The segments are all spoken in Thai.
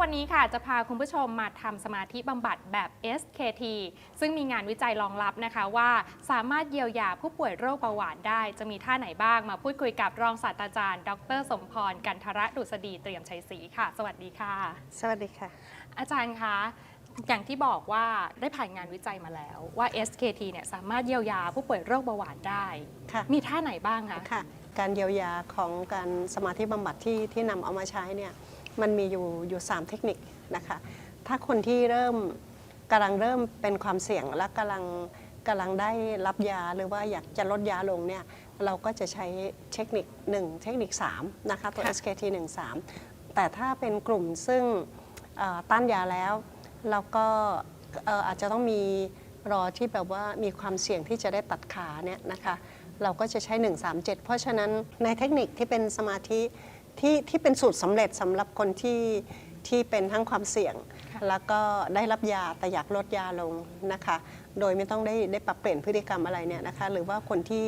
วันนี้ค่ะจะพาคุณผู้ชมมาทำสมาธิบำบัดแบบ SKT ซึ่งมีงานวิจัยรองรับนะคะว่าสามารถเยียวยาผู้ป่วยโรคเบาหวานได้ จะมีท่าไหนบ้างมาพูดคุยกับรองศาสตราจารย์ ดร สมพร กันทระดุษฎีเตรียมชัยศรีค่ะ สวัสดีค่ะ สวัสดีค่ะ อาจารย์คะอย่างที่บอกว่าได้ผ่านงานวิจัยมาแล้วว่า SKT เนี่ยสามารถเยียวยาผู้ป่วยโรคเบาหวานได้ค่ะมีท่าไหนบ้างคะค่ะการเยียวยาของการสมาธิบำบัดที่ที่นำเอามาใช้เนี่ย มันมีอยู่อยู่ 3 เทคนิคนะคะ ถ้าคนที่เริ่มกำลังเริ่มเป็นความเสี่ยงและกำลังกำลังได้รับยาหรือว่าอยากจะลดยาลงเนี่ยเราก็จะใช้เทคนิค 1 เทคนิค 3 นะคะ ตัว SKT 1 3 แต่ถ้าเป็นกลุ่มซึ่งเอ่อต้านยาแล้วเราก็เอ่ออาจจะต้องมีรอที่แบบว่ามีความเสี่ยงที่จะได้ตัดขาเนี่ยนะคะ เราก็จะใช้ 137 เพราะฉะนั้นในเทคนิคที่เป็นสมาธิ ที่ที่เป็นสูตรสำเร็จสำหรับคนที่ที่เป็นทั้งความเสี่ยงค่ะแล้วก็ได้รับยาแต่อยากลดยาลงนะคะ โดยไม่ต้องได้ได้ปรับเปลี่ยนพฤติกรรมอะไรเนี่ยนะคะ หรือว่าคนที่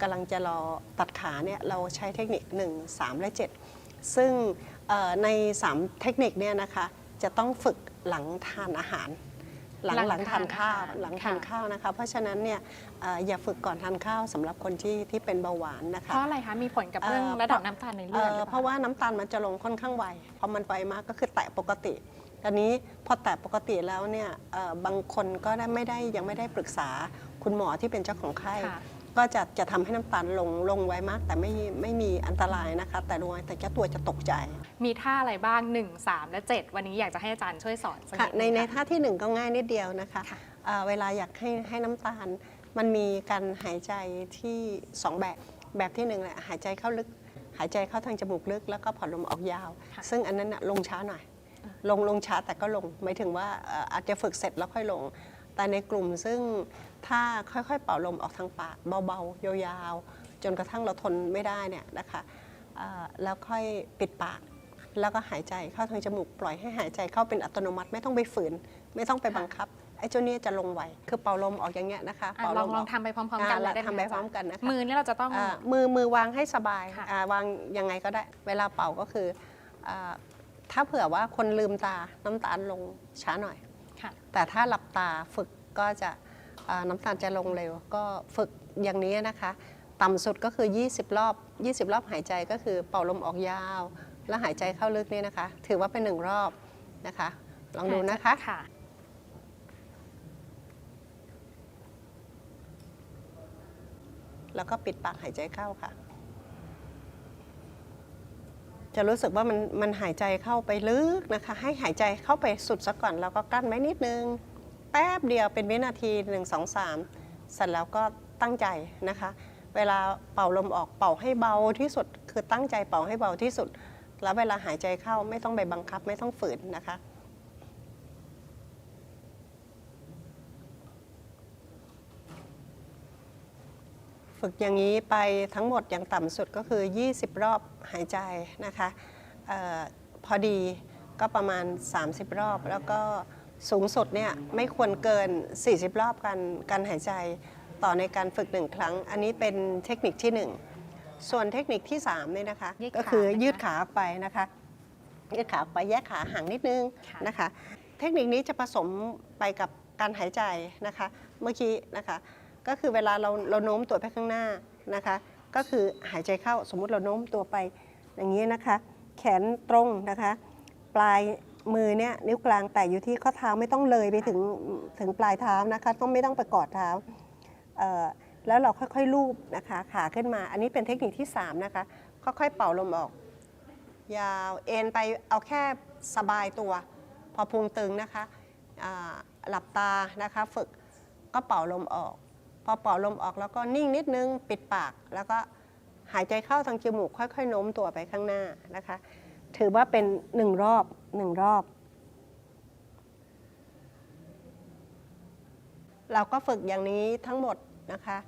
กำลังจะรอตัดขาเนี่ยเราใช้เทคนิค 1 3 และ 7 ซึ่งเอ่อใน 3 เทคนิคเนี่ยนะคะจะต้องฝึกหลังทานอาหาร หลังหลังหลังทานข้าวทานอาหารหลังทานค่ะข้าวนะคะ เพราะฉะนั้นเนี่ยเอ่ออย่าฝึกก่อนทานข้าวสำหรับคนที่ที่เป็นเบาหวานนะคะเพราะอะไรคะมีผลกับเรื่องเอ่อระดับน้ำตาลในเลือดหเอ่รืออเปเพล่าราะว่าน้ำตาลมันจะลงค่อนข้างไวพอมันไวมากก็คือแตะปกติอันนี้พอแตะปกติแล้วเนี่ยเอ่อบางคนก็ได้ไม่ได้ยังไม่ได้ปรึกษาคุณหมอที่เป็นเจ้าของไข้ค่ะ ก็จะจะทำให้น้ำตาลลงลงไวมาก แต่ไม่ไม่มีอันตรายนะคะ แต่ดวงแต่เจ้าตัวจะตกใจ มีท่าอะไรบ้าง 1 3 และ 7 วันนี้อยากจะให้อาจารย์ช่วยสอนสักค่ะนิดในนึงในค่ะ ท่าที่หนึ่งก็ง่ายนิดเดียวนะคะค่ะ เอ่อเวลาอยากให้ให้น้ำตาล มันมีการหายใจที่สองแบบแบบที่หนึ่งแหละหายใจเข้าลึก หายใจเข้าทางจมูกลึก แล้วก็ผ่อนลมออกยาว ค่ะซึ่งอันนั้นน่ะลงช้าหน่อย ลงลงช้าแต่ก็ลงหมายถึงว่าเอ่ออาจจะฝึกเสร็จแล้วค่อยลง แต่ในกลุ่มซึ่งถ้าค่อยๆ เป่าลมออกทางปากเบาๆ ยาวๆ จนกระทั่งเราทนไม่ได้เนี่ยนะคะเอ่อแล้วค่อยปิดปากแล้วก็หายใจเข้าทางจมูกปล่อยให้หายใจเข้าเป็นอัตโนมัติไม่ต้องไปฝืน ไม่ต้องไปค่ะบังคับไอ้เจ้าเนี่ยจะลงไวคือเป่าลมออกอย่างเงี้ยนะคะอะเป่าลลองมลออองกทำไปพร้อมๆกันเลยได้ไหมทำไปคะพร้อมกันนะคะมือนี่เราจะต้องอ่ามือมือวางให้สบายค่ะอ่าวางยังไงก็ได้ เวลาเป่าก็คืออาถ้าเผื่อว่าคนลืมตาน้ำตาลลงช้าหน่อยค่ะ แต่ถ้าหลับตาฝึกก็จะอ่าน้ำตาลจะลงเร็ว ก็ฝึกอย่างนี้นะคะ ต่ำสุดก็คือ 20 รอบ 20 รอบหายใจก็คือเป่าลมออกยาว แล้วหายใจเข้าลึกนี่นะคะ ถือว่าเป็นหนึ่งรอบนะคะ ลองดูนะคะค่ะแล้วก็ปิดปากหายใจเข้าค่ะ จะรู้สึกว่ามันมันหายใจเข้าไปลึกนะคะ ให้หายใจเข้าไปสุดซะก่อนแล้วก็กั้นไว้นิดนึง แป๊บเดียวเป็นวินาที 1 2 3 เสร็จแล้วก็ตั้งใจนะคะ เวลาเป่าลมออกเป่าให้เบาที่สุด คือตั้งใจเป่าให้เบาที่สุด แล้วเวลาหายใจเข้าไม่ต้องไปบังคับไม่ต้องฝืนนะคะ ฝึกอย่างนี้ไปทั้งหมดอย่างต่ำสุดก็คือ 20 รอบหายใจนะคะเออพอดีก็ประมาณ 30 รอบ แล้วก็สูงสุดเนี่ยไม่ควรเกิน 40 รอบการการหายใจต่อในการฝึกหนึ่งครั้ง อันนี้เป็นเทคนิคที่ 1 ส่วนเทคนิคที่3เนี่ยนะคะยืดขาก็คือนะคะยืดขาออกไปนะคะ ยืดขาออกไปแยกขาห่างนิดนึงค่ะนะคะ เทคนิคนี้จะผสมไปกับการหายใจนะคะ เมื่อกี้นะคะ ก็คือเวลาเราเราโน้มตัวไปข้างหน้านะคะ ก็คือหายใจเข้าสมมุติเราโน้มตัวไปอย่างนี้นะคะ แขนตรงนะคะ ปลายมือเนี่ยนิ้วกลางแตะอยู่ที่ข้อเท้าไม่ต้องเลยไปถึงถึงปลายเท้านะคะ ต้องไม่ต้องไปกอดเท้าแล้วเราค่อยๆลูบนะคะขาขึ้นมา อันนี้เป็นเทคนิคที่สามนะคะ ค่อยๆเป่าลมออก ยาวเอ็นไปเอาแค่สบายตัว พอพุงตึงนะคะหลับตานะคะ ฝึกก็เป่าลมออก พอเป่าลมออกแล้วก็นิ่งนิดนึงปิดปาก แล้วก็หายใจเข้าทางจมูกค่อยๆโน้มตัวไปข้างหน้านะคะ ถือว่าเป็นหนึ่งรอบหนึ่งรอบ เราก็ฝึกอย่างนี้ทั้งหมดนะคะ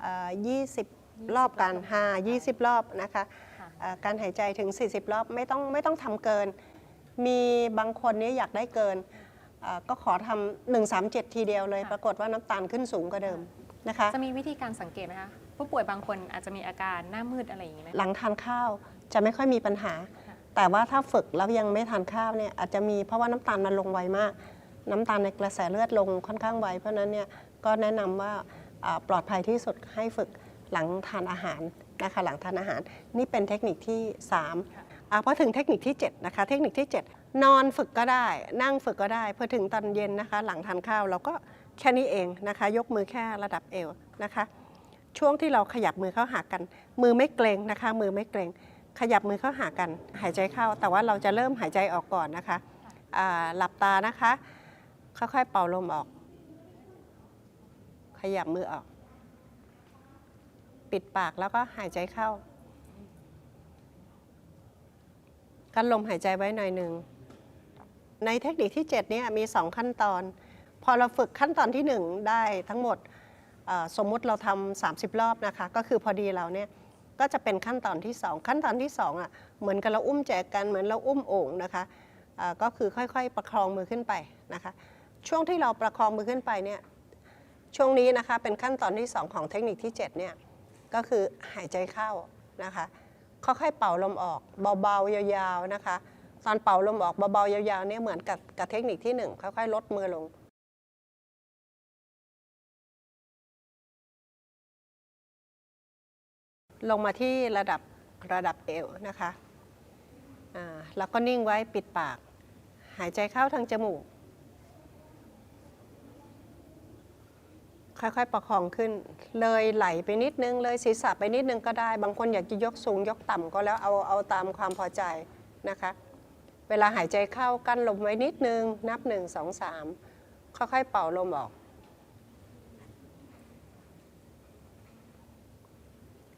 เอ่อ20 รอบกันหา20 รอบนะคะค่ะเอ่อการหายใจถึง 40 รอบไม่ต้องไม่ต้องทำเกิน มีบางคนเนี้อยากได้เกินเอ่อก็ขอทำ137 ทีเดียวเลยค่ะปรากฏว่าน้ำตาลขึ้นสูงกว่าเดิม นะคะจะมีวิธีการสังเกตไหมคะผู้ป่วยบางคนอาจจะมีอาการหน้ามืดอะไรอย่างนี้ไหมหลังทานข้าวจะไม่ค่อยมีปัญหาค่ะแต่ว่าถ้าฝึกแล้วยังไม่ทานข้าวเนี่ยอาจจะมีเพราะว่าน้ำตาลมันลงไวมาก น้ำตาลในกระแสเลือดลงค่อนข้างไวเพราะฉะนั้นเนี่ยก็แนะนำว่าอ่าปลอดภัยที่สุดให้ฝึกหลังทานอาหารนะคะหลังทานอาหารนี่เป็นเทคนิคที่3อ่าพอถึงเทคนิคที่ 7 นะคะ เทคนิคที่ 7 นอนฝึกก็ได้ นั่งฝึกก็ได้พอถึงตอนเย็นนะคะ หลังทานข้าวเราก็ แค่นี้เองนะคะ ยกมือแค่ระดับเอวนะคะ ช่วงที่เราขยับมือเข้าหากัน มือไม่เกรงนะคะ มือไม่เกรงขยับมือเข้าหากัน หายใจเข้า แต่ว่าเราจะเริ่มหายใจออกก่อนนะคะหลับตานะคะ ค่อยๆเป่าลมออก ขยับมือออก ปิดปากแล้วก็หายใจเข้ากั้นลมหายใจไว้หน่อยหนึ่งในเทคนิคที่ 7 เนี่ยมี 2 ขั้นตอน พอเราฝึกขั้นตอนที่ 1 ได้ทั้งหมดสมมุติเราทำ30 รอบนะคะ ก็คือพอดีเราเนี่ยก็จะเป็นขั้นตอนที่ 2 ขั้นตอนที่2อะเหมือนกับเราอุ้มแจกันเหมือนเราอุ้มโอ่งนะคะก็คือค่อยๆ ประคองมือขึ้นไปนะคะ ช่วงที่เราประคองมือขึ้นไปเนี่ยช่วงนี้นะคะเป็นขั้นตอนที่ 2 ของเทคนิคที่7เนี่ยก็คือหายใจเข้านะคะค่อยๆเป่าลมออกเบาๆยาวๆนะคะ ตอนเป่าลมออกเบาๆยาวๆเนี่ยเหมือนกับกับเทคนิคที่หนึ่งค่อยๆ ลดมือลง ลงมาที่ระดับระดับเอวนะคะอ่าแล้วก็นิ่งไว้ปิดปาก หายใจเข้าทางจมูก ค่อยๆประคองขึ้น เลยไหลไปนิดนึง เลยศีรษะไปนิดนึงก็ได้ บางคนอยากจะยกสูงยกต่ำก็แล้วเอาเอาตามความพอใจนะคะ เวลาหายใจเข้ากั้นลมไว้นิดนึง นับหนึ่งสองสามค่อยๆเป่าลมออก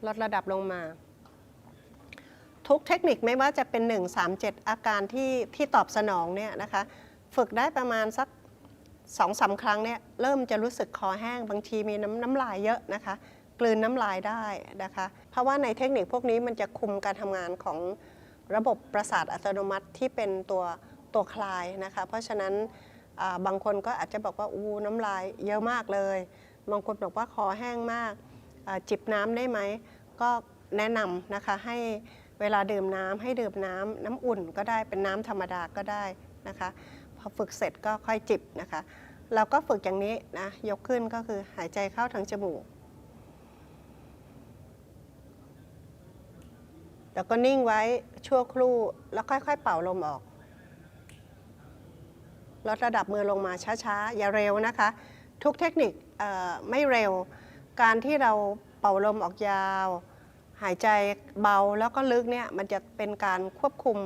ลดระดับลงมา ทุกเทคนิคไม่ว่าจะเป็น 1 3 7 อาการที่ที่ตอบสนองเนี่ยนะคะ ฝึกได้ประมาณสักสองสาครั้งเนี่ยเริ่มจะรู้สึกคอแห้งบางทีมีน้ำน้ำลายเยอะนะคะ กลืนน้ำลายได้นะคะ เพราะว่าในเทคนิคพวกนี้มันจะคุมการทำงานของระบบประสาทอัตโนมัติที่เป็นตัวตัวคลายนะคะ เพราะฉะนั้นบางคนก็อาจจะบอกว่าอู้น้ำลายเยอะมากเลย บางคนบอกว่าคอแห้งมากจิบน้ำได้ไหม ก็แนะนำนะคะให้เวลาดื่มน้ำให้ดื่มน้ำน้ำอุ่นก็ได้เป็นน้ำธรรมดาก็ได้นะคะพอฝึกเสร็จก็ค่อยจิบนะคะ เราก็ฝึกอย่างนี้นะยกขึ้นก็คือหายใจเข้าทางจมูก แล้วก็นิ่งไว้ชั่วครู่แล้วค่อยๆ เป่าลมออกลดระดับมือลงมาช้าๆ อย่าเร็วนะคะ ทุกเทคนิคไม่เร็ว การที่เรา ป่าลมออกยาว หายใจเบาแล้วก็ลึกเนี่ยมันจะเป็นการควบคุม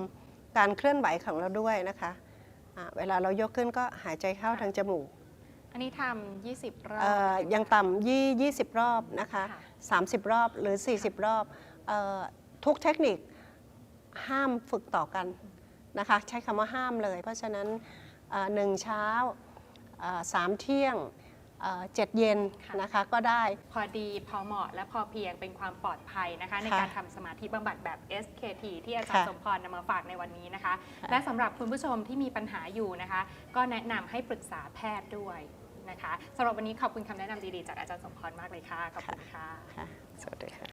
การเคลื่อนไหวของเราด้วยนะคะอะเวลาเรายกขึ้นก็หายใจเข้าทางจมูก อันนี้ทำ20 รอบเอ่อยังต่ำยี่ยี่สิบรอบนะคะค่ะ30 รอบหรือ 40 รอบเออทุกเทคนิคห้ามฝึกต่อกันนะคะ ใช้คำว่าห้ามเลย เพราะฉะนั้นเอ่อหนึ่งเช้าเอ่อสามเที่ยง เอ่อเจ็ดเย็นนะคะก็ได้พอดีพอเหมาะและพอเพียงเป็นความปลอดภัยนะคะ ในค่ะการทำสมาธิบำบัดแบบ SKT ที่อาจารย์ค่ะสมพรนำมาฝากในวันนี้นะคะค่ะและสำหรับคุณผู้ชมที่มีปัญหาอยู่นะคะ ก็แนะนำให้ปรึกษาแพทย์ด้วยนะคะสำหรับวันนี้ขอบคุณคำแนะนำดีๆ จากอาจารย์สมพรมากเลยค่ะขอบคุณค่ะค่ะสวัสดีค่ะ